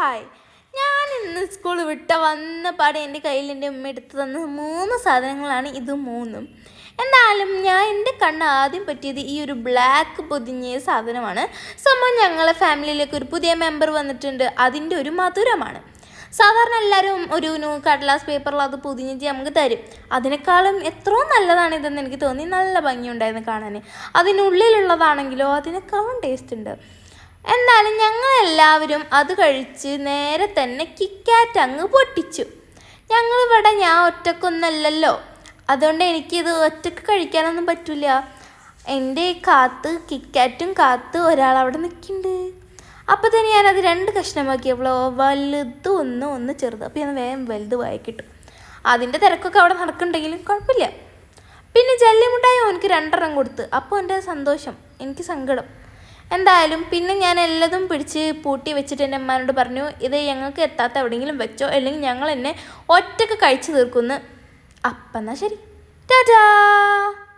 Hi ഞാൻ ഇന്ന് school വിട്ട വന്ന പാടെ എന്റെ കയ്യിൽ എന്റെ ഉമ്മ എടുത്തു തന്ന മൂന്ന് സാധനങ്ങളാണ് ഇത് മൂന്നും. എന്തായാലും ഞാൻ എന്റെ കണ്ണ് ആദ്യം പറ്റിയത് ഈ ഒരു ബ്ലാക്ക് പൊതിഞ്ഞ സാധനമാണ്. സംഭവം ഞങ്ങളെ ഫാമിലിയിലേക്ക് ഒരു പുതിയ മെമ്പർ വന്നിട്ടുണ്ട്. അതിന്റെ ഒരു മധുരമാണ്. സാധാരണ എല്ലാവരും ഒരു കടലാസ് പേപ്പറിൽ അത് പൊതിഞ്ഞിട്ട് നമുക്ക് തരും. അതിനേക്കാളും എത്രയോ നല്ലതാണ് ഇതെന്ന് എനിക്ക് തോന്നി. നല്ല ഭംഗിയുണ്ടായിരുന്നു കാണാൻ. അതിനുള്ളിലുള്ളതാണെങ്കിലോ അതിനേക്കാളും ടേസ്റ്റ് ഉണ്ട്. എന്നാലും ഞങ്ങളെല്ലാവരും അത് കഴിച്ച് നേരെ തന്നെ കിക്കാറ്റ് അങ്ങ് പൊട്ടിച്ചു. ഞങ്ങളിവിടെ ഞാൻ ഒറ്റക്കൊന്നല്ലല്ലോ. അതുകൊണ്ട് എനിക്കിത് ഒറ്റയ്ക്ക് കഴിക്കാനൊന്നും പറ്റില്ല എന്റെ കാത്ത് കിക്കാറ്റും കാത്ത് ഒരാൾ അവിടെ നിൽക്കുന്നുണ്ട്. അപ്പോൾ തന്നെ ഞാനത് രണ്ട് കഷ്ണമാക്കിയപ്പോളോ വലുത് ഒന്ന് ഒന്ന് ചെറുത്. അപ്പോൾ ഞാൻ വേഗം വലുത് വായിക്കിട്ടു അതിന്റെ തിരക്കൊക്കെ അവിടെ നടക്കുന്നുണ്ടെങ്കിലും കുഴപ്പമില്ല. പിന്നെ ജല്ലിമുട്ടായി അവനക്ക് രണ്ടെണ്ണം കൊടുത്ത്. അപ്പോൾ എന്റെ സന്തോഷം എനിക്ക് സങ്കടം. എന്തായാലും പിന്നെ ഞാൻ എല്ലതും പിടിച്ച് പൂട്ടി വെച്ചിട്ട് എന്റെ അമ്മാനോട് പറഞ്ഞു ഇത് ഞങ്ങൾക്ക് എത്താത്ത എവിടെയെങ്കിലും വെച്ചോ അല്ലെങ്കിൽ ഞങ്ങൾ എന്നെ ഒറ്റയ്ക്ക് കഴിച്ചു തീർക്കുമെന്ന്. അപ്പം എന്നാൽ ശരി. ടാറ്റാ